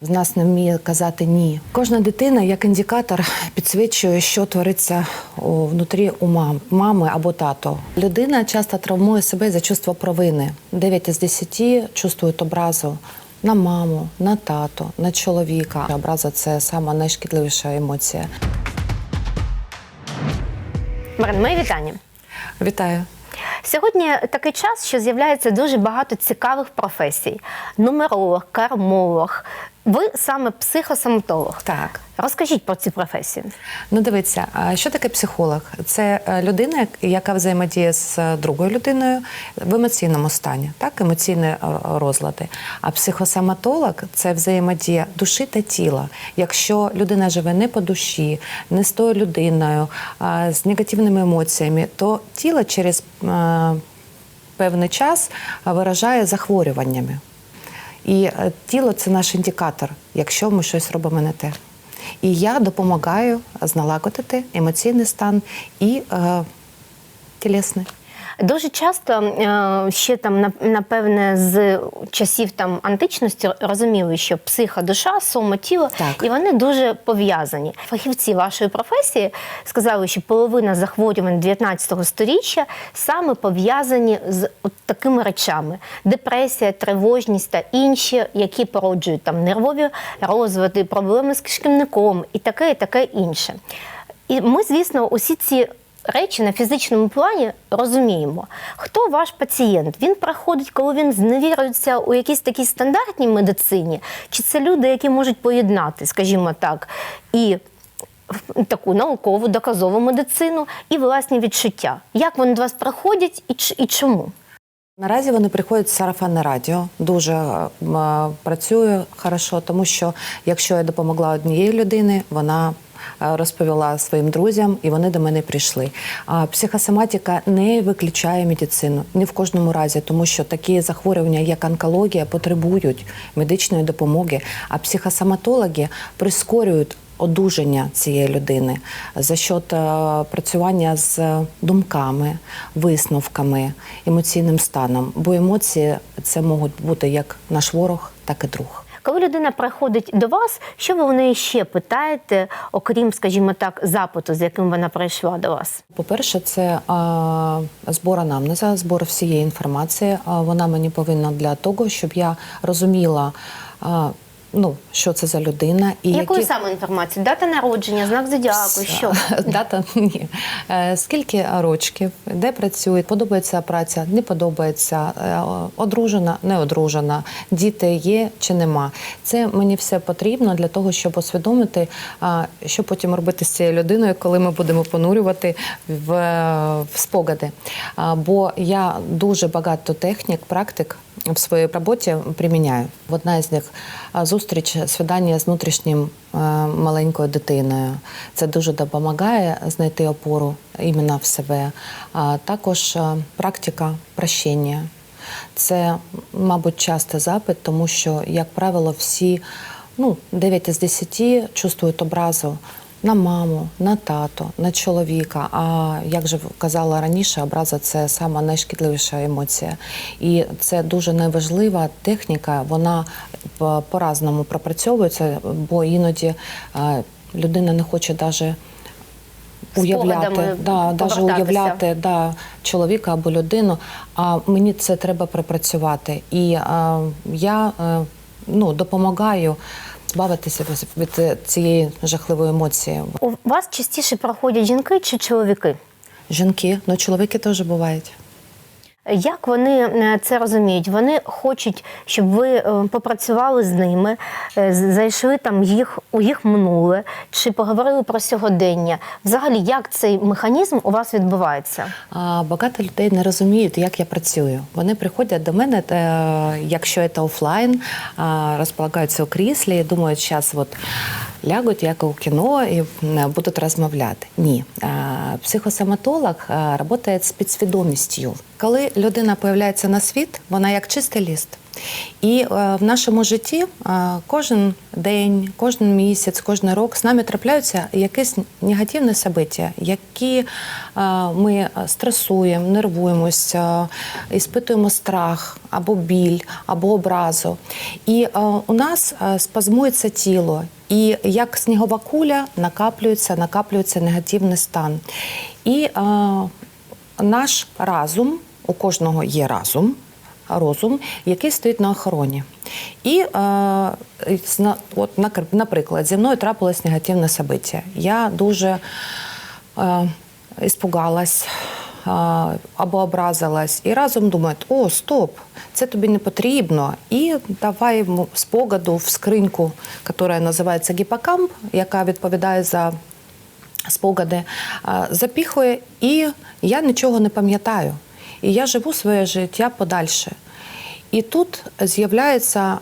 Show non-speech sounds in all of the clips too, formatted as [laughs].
В нас не вміє казати ні. Кожна дитина як індикатор підсвічує, що твориться внутрі у мам, мами або тато. Людина часто травмує себе за чувство провини. 9 із 10 чувствують образу на маму, на тато, на чоловіка. Образа це сама найшкідливіша емоція. Марин, моє вітання. Вітаю. Сьогодні такий час, що з'являється дуже багато цікавих професій: нумеролог, кармолог. Ви саме психосоматолог. Так. Розкажіть про цю професію. Ну, дивіться, а що таке психолог? Це е, людина, яка взаємодіє з е, другою людиною в емоційному стані, так, емоційні е, розлади. А психосоматолог це взаємодія душі та тіла. Якщо людина живе не по душі, не з тою людиною, а з негативними емоціями, то тіло через певний час виражає захворюваннями. І е, тіло це наш індикатор, якщо ми щось робимо не те. І я допомагаю зналагодити емоційний стан і е, тілесний. Дуже часто е, ще там нап- напевне з часів там античності розуміли, що психа, душа, сома, тіло, Так. і вони дуже пов'язані. Фахівці вашої професії сказали, що половина захворювань 19 століття саме пов'язані з от такими речами: депресія, тривожність та інші, які породжують там нервові розвити, проблеми з кишківником і таке, і таке інше. І ми, звісно, усі ці речі на фізичному плані розуміємо, хто ваш пацієнт. Він приходить, коли він зневірується у якійсь такій стандартній медицині, чи це люди, які можуть поєднати, скажімо так, і таку наукову доказову медицину, і власні відчуття. Як вони до вас приходять і, і чому? Наразі вони приходять з сарафанне радіо, дуже е, працює хорошо, тому що якщо я допомогла однієї людини, вона е, розповіла своїм друзям, і вони до мене прийшли. Психосоматика не виключає медицину ні в кожному разі, тому що такі захворювання, як онкологія, потребують медичної допомоги. А психосоматологи прискорюють одужання цієї людини за счет е, працювання з думками, висновками, емоційним станом. Бо емоції це можуть бути як наш ворог, так і друг. Коли людина приходить до вас, що ви в неї ще питаєте, окрім, скажімо так, запиту, з яким вона прийшла до вас? По-перше, це а, збор анамнеза, збор всієї інформації. А, вона мені повинна для того, щоб я розуміла, а, ну, що це за людина і Якою які... саме інформацією? Дата народження, знак зодіаку, що? [laughs] Дата ні. Е, Скільки рочків, де працює, подобається праця, не подобається, е, одружена, не одружена, діти є чи нема. Це мені все потрібно для того, щоб усвідомити, що потім робити з цією людиною, коли ми будемо понурювати в, в спогади. Бо я дуже багато технік, практик в своїй роботі приміняю. Одна з них зустріч, свідання з внутрішнім е, маленькою дитиною. Це дуже допомагає знайти опору іменно в себе. А також е, практика прощення. Це, мабуть, частий запит, тому що, як правило, всі ну, 9 із 10 чувствують образу на маму, на тато, на чоловіка. А як же казала раніше, образа це сама найшкідливіша емоція. І це дуже неважлива техніка. Вона по- по-разному пропрацьовується, бо іноді е, людина не хоче навіть уявляти, да, даже уявляти да, чоловіка або людину. А мені це треба пропрацювати. І е, я е, ну, допомагаю збавитися від від цієї жахливої емоції. У вас частіше проходять жінки чи чоловіки? Жінки, ну чоловіки теж бувають. Як вони е, це розуміють? Вони хочуть, щоб ви е, попрацювали з ними, е, зайшли там їх у їх минуле, чи поговорили про сьогодення. Взагалі, як цей механізм у вас відбувається? Багато людей не розуміють, як я працюю. Вони приходять до мене, якщо це офлайн, розполагаються у кріслі і думають, зараз от лягуть, як у кіно, і будуть розмовляти. Ні. Психосоматолог працює з підсвідомістю. Коли людина появляється на світ, вона як чистий ліст. І е, в нашому житті е, кожен день, кожен місяць, кожен рок з нами трапляються якісь негативні события, які е, ми стресуємо, нервуємося, е, іспитуємо страх або біль, або образу. І у нас спазмується тіло, і як снігова куля накаплюється, накаплюється негативний стан. І наш разум, у кожного є разум, розум, який стоїть на охороні. І е, от, наприклад, зі мною трапилось негативне событие. Я дуже е, іспугалась е, або образилась, і разом думають, о, стоп, це тобі не потрібно. І давай спогаду в скриньку, яка називається гіпокамп, яка відповідає за спогади, запіхує, і я нічого не пам'ятаю. І я живу своє життя подальше. І тут з'являється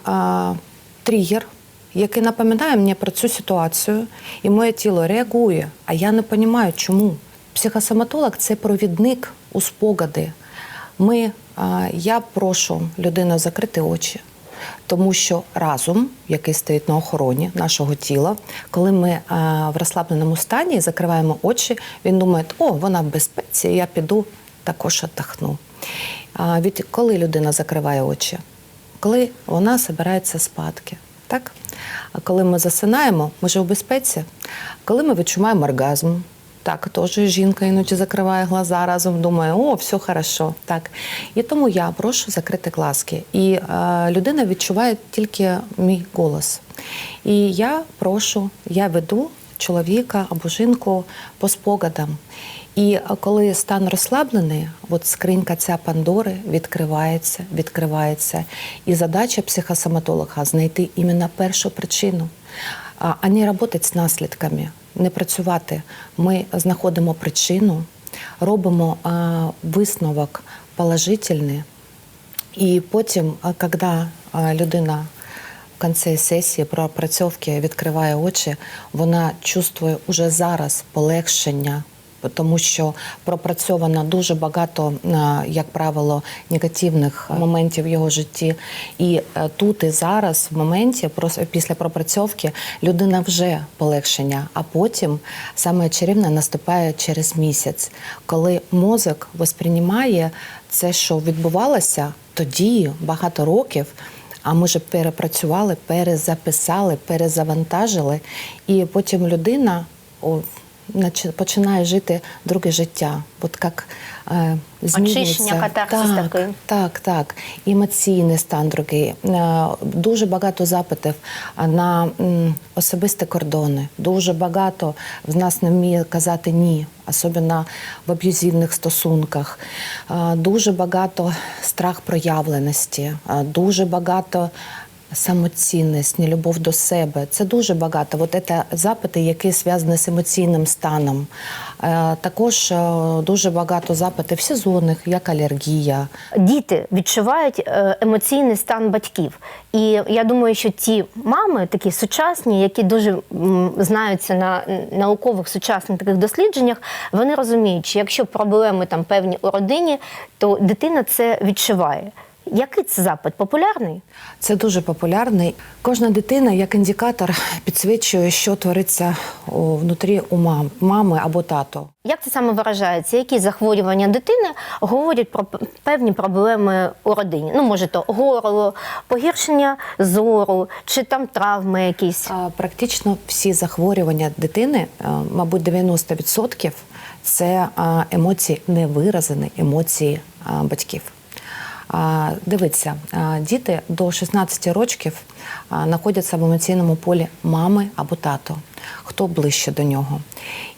тригер, який напоминає мені про цю ситуацію, і моє тіло реагує, а я не розумію, чому. Психосоматолог це провідник у спогади. Ми, а, я прошу людину закрити очі, тому що разум, який стоїть на охороні нашого тіла, коли ми а, в розслабленому стані закриваємо очі, він думає, о, вона в безпеці, я піду також віддохну. А від коли людина закриває очі? Коли вона збирається спадки. Так? А коли ми засинаємо, ми ж у безпеці. Коли ми відчуваємо оргазм, так, теж жінка іноді закриває глаза разом, думає, о, все хорошо. Так. І тому я прошу закрити глазки. І е, людина відчуває тільки мій голос. І я прошу, я веду чоловіка або жінку по спогадам. І коли стан розслаблений, от скринька ця Пандори відкривається, відкривається. І задача психосоматолога знайти іменно першу причину, а не працювати з наслідками, не працювати. Ми знаходимо причину, робимо висновок положительний, і потім, коли людина в кінці сесії пропрацьовки відкриває очі, вона чувствує уже зараз полегшення. Тому що пропрацьовано дуже багато, е, як правило, негативних моментів в його житті. І е, тут і зараз, в моменті, після пропрацьовки, людина вже полегшення. А потім саме чарівне наступає через місяць, коли мозок восприймає це, що відбувалося тоді, багато років. А ми ж перепрацювали, перезаписали, перезавантажили, і потім людина починає жити друге життя. От як е, змінюється. Очищення, катарсис так, такий. так, так. Емоційний стан другий. Е, Дуже багато запитів на особисті кордони. Дуже багато в нас не вміє казати ні, особливо в аб'юзивних стосунках. Е, Дуже багато страх проявленості, е, дуже багато. Самоцінність, нелюбов до себе це дуже багато. От це запити, які зв'язані з емоційним станом. Е, також е, дуже багато запитів сезонних, як алергія. Діти відчувають е, емоційний стан батьків. І я думаю, що ті мами, такі сучасні, які дуже знаються на наукових сучасних таких дослідженнях, вони розуміють, що якщо проблеми там певні у родині, то дитина це відчуває. Який це запит? Популярний? Це дуже популярний. Кожна дитина як індикатор підсвічує, що твориться внутрі у мам, мами або тато. Як це саме виражається? Які захворювання дитини говорять про певні проблеми у родині? Ну, може, то горло, погіршення зору, чи там травми якісь. Практично всі захворювання дитини, мабуть, 90% це емоції невиразені емоції батьків. Дивіться, діти до 16 років знаходяться в емоційному полі мами або тато, хто ближче до нього.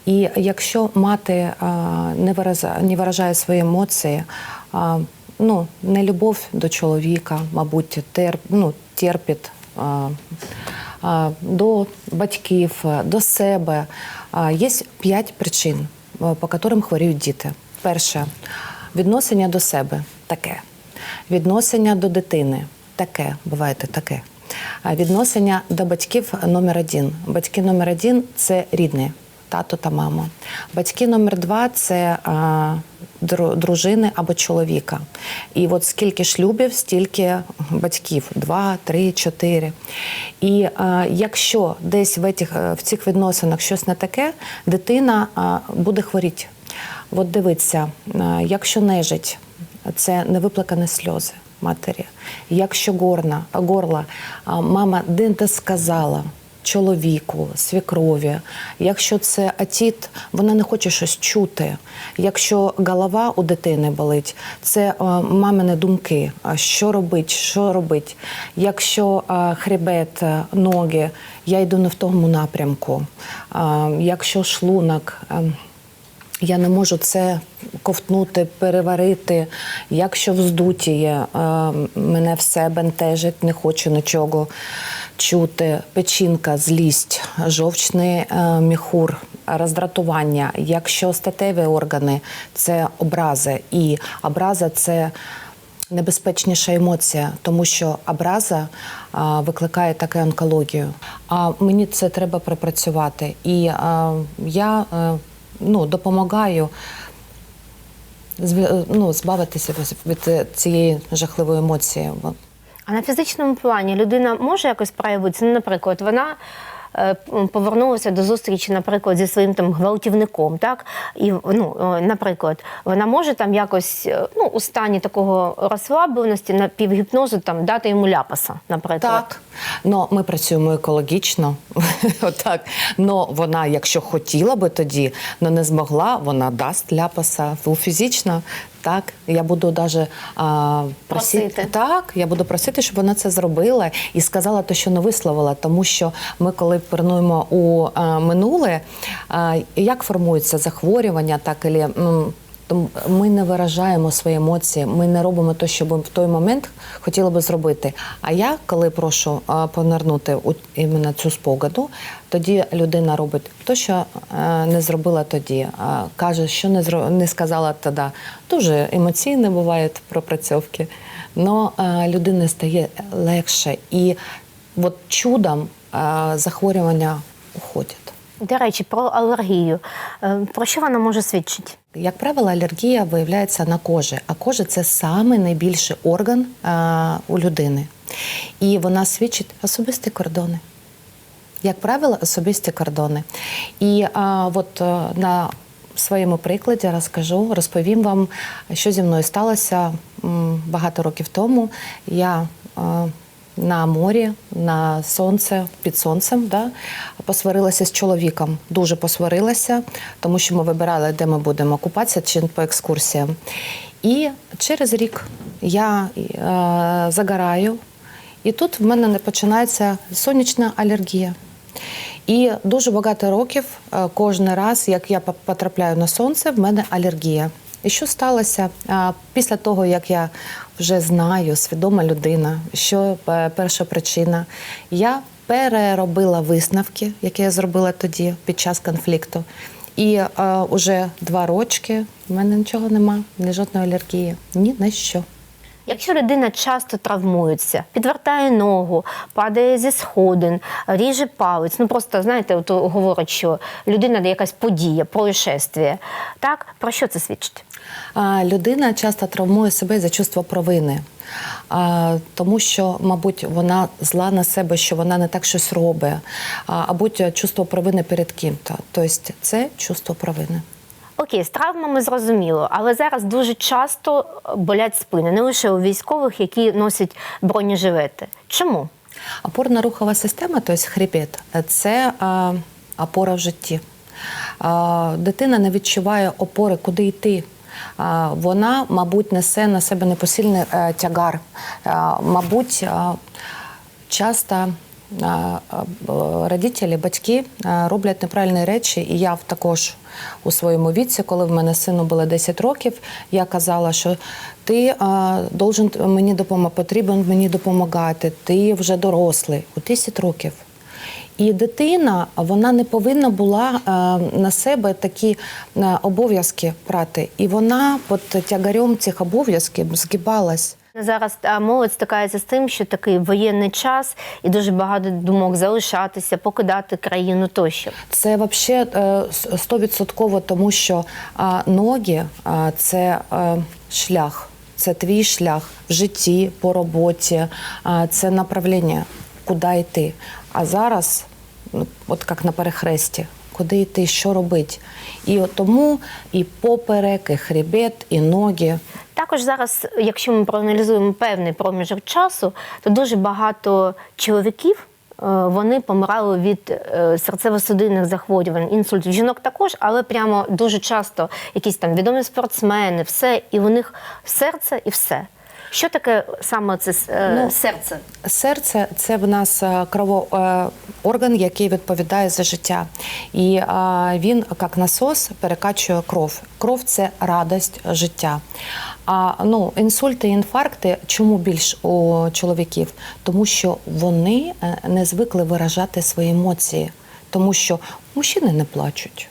І якщо мати не виражає, свої емоції, ну, нелюбов до чоловіка, мабуть, терп, ну, терпить. до батьків, до себе. Є п'ять причин, по яким хворіють діти. Перше відношення до себе таке, відношення до дитини таке, буває таке. Відношення до батьків номер один. Батьки номер один це рідні. тато та мама. Батьки номер два це дружини або чоловіка. І от скільки шлюбів, стільки батьків: два, три, чотири. І якщо десь в, етих, е, в цих відносинах щось не таке, дитина буде хворіти. От дивіться, якщо нежить, це невиплакані сльози матері. Якщо горна, горло, а, мама де сказала чоловіку, свекрові, якщо це атіт, вона не хоче щось чути. Якщо голова у дитини болить, це мамини думки. Що робить, що робить? Якщо хребет, ноги, я йду не в тому напрямку. Якщо шлунок. Я не можу це ковтнути, переварити. Якщо вздутіє, е, мене все бентежить, не хочу нічого чути. Печінка, злість, жовчний е, міхур, роздратування. Якщо статеві органи це образи, і образа це небезпечніша емоція, тому що образа викликає таке онкологію. А мені це треба пропрацювати. І я е, ну, допомагаю ну, збавитися від цієї жахливої емоції. А на фізичному плані людина може якось проявитися? Ну, наприклад, вона повернулася до зустрічі, наприклад, зі своїм там гвалтівником, так? І ну, е, наприклад, вона може там якось е, ну, у стані такого розслабленості на півгіпнозу там дати йому ляпаса, наприклад. Так, но ми працюємо екологічно. [laughs] Отак. Но вона, якщо хотіла би тоді, но не змогла, вона дасть ляпаса Ну, фізично. Так, я буду даже а, просити. Просити. Так, я буду просити, щоб вона це зробила і сказала те, що не висловила. Тому що ми, коли пірнуємо у а, минуле, а, як формується захворювання, так і ми не виражаємо свої емоції, ми не робимо те, що ми в той момент хотіли би зробити. А я, коли прошу а, понирнути у іменно цю спогаду, тоді людина робить те, що е, не зробила тоді, каже, що не зро... не сказала тоді. Дуже емоційні бувають пропрацьовки. Но е, людині стає легше, і от чудом е, захворювання уходять. До речі, про алергію. Е, Про що вона може свідчити? Як правило, алергія виявляється на кожі, а кожа це самий найбільший орган а, у людини. І вона свідчить особисті кордони. Як правило, особисті кордони. І а, от а, на своєму прикладі розкажу, розповім вам, що зі мною сталося багато років тому. Я а, на морі, на сонце, під сонцем, да, посварилася з чоловіком. Дуже посварилася, тому що ми вибирали, де ми будемо купатися чи по екскурсіям. І через рік я е, загораю, і тут в мене не починається сонячна алергія. І дуже багато років е, кожен раз, як я потрапляю на сонце, в мене алергія. І що сталося після того, як я вже знаю, свідома людина, що е, перша причина, я переробила висновки, які я зробила тоді під час конфлікту. І е, уже два рочки в мене нічого нема, ні жодної алергії, ні на що. Якщо людина часто травмується, підвертає ногу, падає зі сходин, ріже палець, ну просто знаєте, от говорять, що людина якась подія, происшествие. Так, про що це свідчить? Людина часто травмує себе за чувство провини, тому що, мабуть, вона зла на себе, що вона не так щось робить, або чувство провини перед ким-то. Тобто це чувство провини. Окей, з травмами зрозуміло, але зараз дуже часто болять спини, не лише у військових, які носять бронежилети. Чому? Опорно-рухова система, тобто хребет, це а, опора в житті. А, дитина не відчуває опори, куди йти. Вона, мабуть, несе на себе непосильний е, тягар. Мабуть, часто а, а, родителі, батьки роблять неправильні речі, і я також у своєму віці, коли в мене сину було 10 років, я казала, що ти а, должен мені допомогти, потрібен мені допомагати, ти вже дорослий у 10 років. І дитина вона не повинна була е, на себе такі е, обов'язки брати. І вона під тягарем цих обов'язків згибалась. Зараз а, молодь стикається з тим, що такий воєнний час і дуже багато думок залишатися, покидати країну тощо. Це взагалі стовідсотково, тому що ноги це е, шлях, це твій шлях в житті, по роботі, це направлення, куди йти. А зараз, ну, от як на перехресті, куди йти, що робити. І тому і поперек, і хребет, і ноги. Також зараз, якщо ми проаналізуємо певний проміжок часу, то дуже багато чоловіків. е, Вони помирали від е, серцево-судинних захворювань, інсультів. Жінок також, але прямо дуже часто якісь там відомі спортсмени, все, і у них серце і все. Що таке саме це е, Ну, серце? Серце це в нас е, крово, е, орган, який відповідає за життя. І він, як насос, перекачує кров. Кров це радость життя. А ну, інсульти і інфаркти чому більш у чоловіків? Тому що вони не звикли виражати свої емоції. Тому що мужчини не плачуть,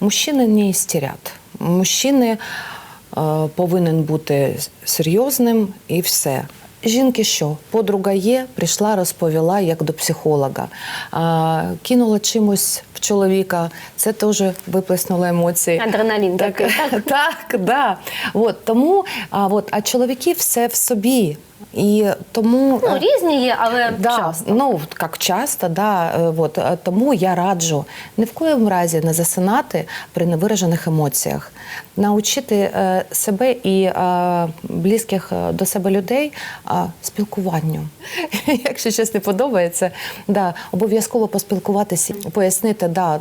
мужчини не істерять, мужчини повинен бути серйозним і все. Жінки що? Подруга є, прийшла, розповіла як до психолога. А, кинула чимось в чоловіка, це теж виплеснуло емоції. Адреналін Так, такий, так? [laughs] так, да. От, тому, а, от, а чоловіки все в собі. І тому Ну, різні є, але Да, часто. ну як часто, да, е, от, е, тому я раджу ні в коєму разі не засинати при невиражених емоціях, навчити е, себе і е, близьких е, до себе людей е, спілкуванню. [laughs] Якщо щось не подобається, да, обов'язково поспілкуватися, пояснити, да,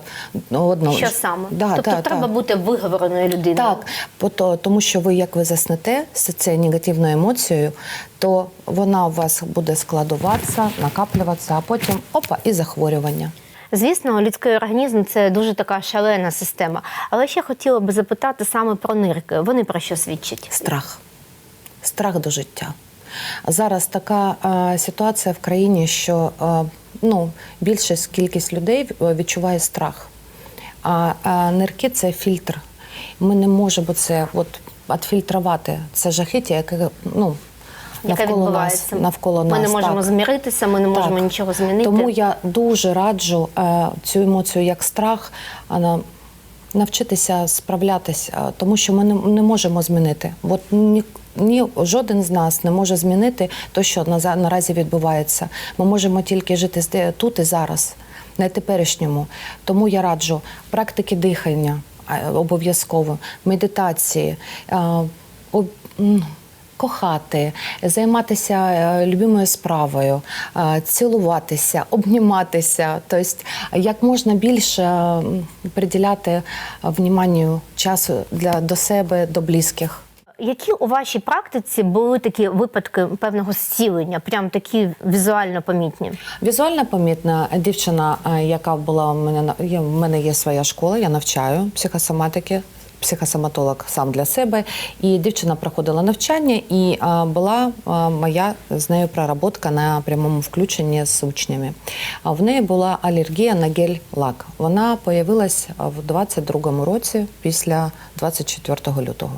одно. Що саме? Да, тобто да, треба да. бути виговореною людиною. Так, то- тому що ви, як ви заснете з цією негативною емоцією, то вона у вас буде складуватися, накаплюватися, а потім опа, і захворювання. Звісно, людський організм це дуже така шалена система. Але ще хотіла би запитати саме про нирки. Вони про що свідчать? Страх. Страх до життя. Зараз така е, ситуація в країні, що е, ну, більша кількість людей е, відчуває страх. А е, нирки це фільтр. Ми не можемо це от, відфільтрувати. Це жахіття, яке ну, Навколо нас. Навколо ми нас, не можемо так. зміритися, ми не можемо Так. нічого змінити. Тому я дуже раджу е, цю емоцію як страх, а навчитися справлятися, е, тому що ми не, не можемо змінити. От ні, ні, жоден з нас не може змінити те, що на, наразі відбувається. Ми можемо тільки жити тут і зараз, на теперішньому. Тому я раджу практики дихання обов'язково, медитації. е, об- Кохати, займатися е, любимою справою, е, цілуватися, обніматися, тобто як можна більше е, приділяти вниманню часу для до себе, до близьких. Які у вашій практиці були такі випадки певного зцілення, прям такі візуально помітні? Візуально помітна дівчина, е, яка була у мене в мене є своя школа, я навчаю психосоматики. Психосоматолог сам для себе, і дівчина проходила навчання, і а, була а, моя з нею проработка на прямому включенні з учнями. А в неї була алергія на гель-лак. Вона появилась в 22-му році після 24 лютого.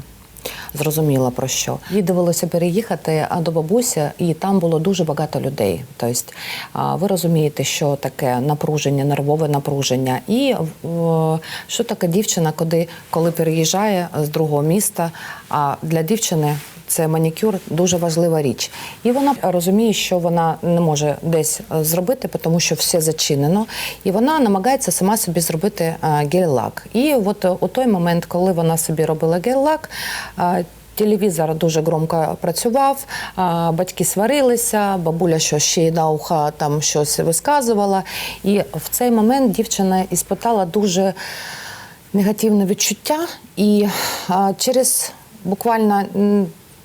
Зрозуміла про що. Їй довелося переїхати до бабусі, і там було дуже багато людей. Тобто, ви розумієте, що таке напруження, нервове напруження, і що таке дівчина, коли, коли переїжджає з другого міста. А для дівчини це манікюр дуже важлива річ. І вона розуміє, що вона не може десь е, зробити, тому що все зачинено. І вона намагається сама собі зробити е, гель-лак. І от е, у той момент, коли вона собі робила гель-лак, Телевізор дуже громко працював, батьки сварилися, бабуля що ще й на уха там щось висказувала. І в цей момент дівчина іспитала дуже негативне відчуття, і через буквально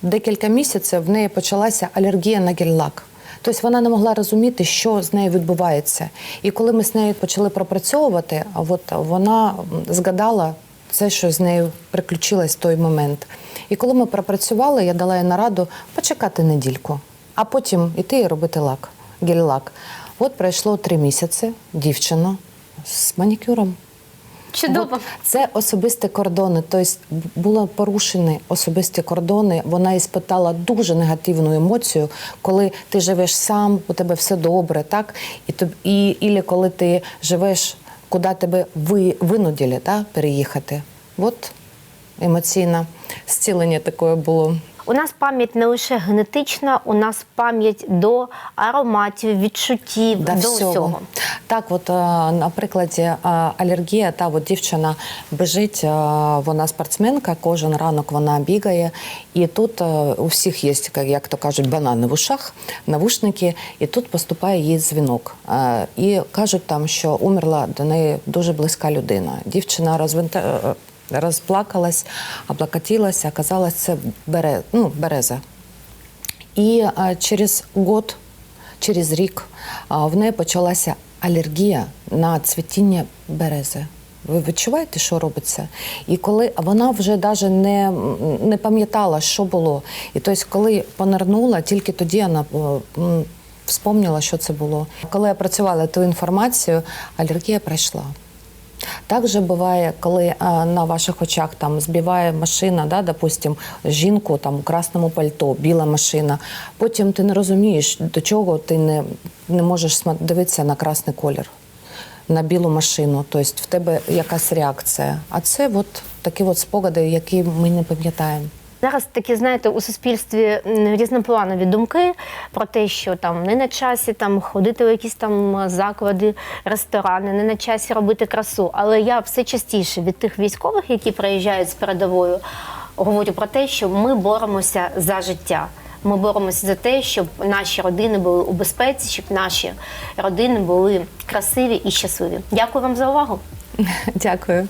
декілька місяців в неї почалася алергія на гель-лак. Тобто вона не могла розуміти, що з нею відбувається. І коли ми з нею почали пропрацьовувати, от вона згадала це, що з нею приключилось в той момент. І коли ми пропрацювали, я дала їй нараду почекати недільку, а потім іти і робити лак, гель-лак. От пройшло три місяці, дівчина з манікюром. Чудово. От це особисті кордони. Тобто були порушені особисті кордони. Вона іспитала дуже негативну емоцію, коли ти живеш сам, у тебе все добре, так? І тоб- і, і коли ти живеш, куди тебе ви, винудили да, переїхати. От емоційне зцілення таке було. У нас пам'ять не лише генетична, у нас пам'ять до ароматів, відчуттів, До до всього. всього. Так, от е, на прикладі е, алергія, та от дівчина біжить, е, вона спортсменка, кожен ранок вона бігає, і тут у всіх є, як- то кажуть, банани в ушах, навушники, і тут поступає їй дзвінок. І кажуть там, що умерла до неї дуже близька людина. Дівчина розвинта. Розплакалась, облокотилася, оказалось, це бере, ну, береза. І а, через год, через рік а, в неї почалася алергія на цвітіння берези. Ви відчуваєте, що робиться? І коли вона вже навіть не, не пам'ятала, що було. І тобто, коли понирнула, тільки тоді вона вспомнила, що це було. Коли я працювала ту інформацію, алергія пройшла. Так же буває, коли а, на ваших очах там збиває машина, да, допустим, жінку там у красному пальто, біла машина. Потім ти не розумієш, до чого ти не, не можеш дивитися на красний колір, на білу машину. Тобто в тебе якась реакція. А це от такі от спогади, які ми не пам'ятаємо. Зараз такі, знаєте, у суспільстві різнопланові думки про те, що там не на часі там ходити в якісь там заклади, ресторани, не на часі робити красу. Але я все частіше від тих військових, які приїжджають з передовою, говорю про те, що ми боремося за життя. Ми боремося за те, щоб наші родини були у безпеці, щоб наші родини були красиві і щасливі. Дякую вам за увагу. [laughs] Дякую.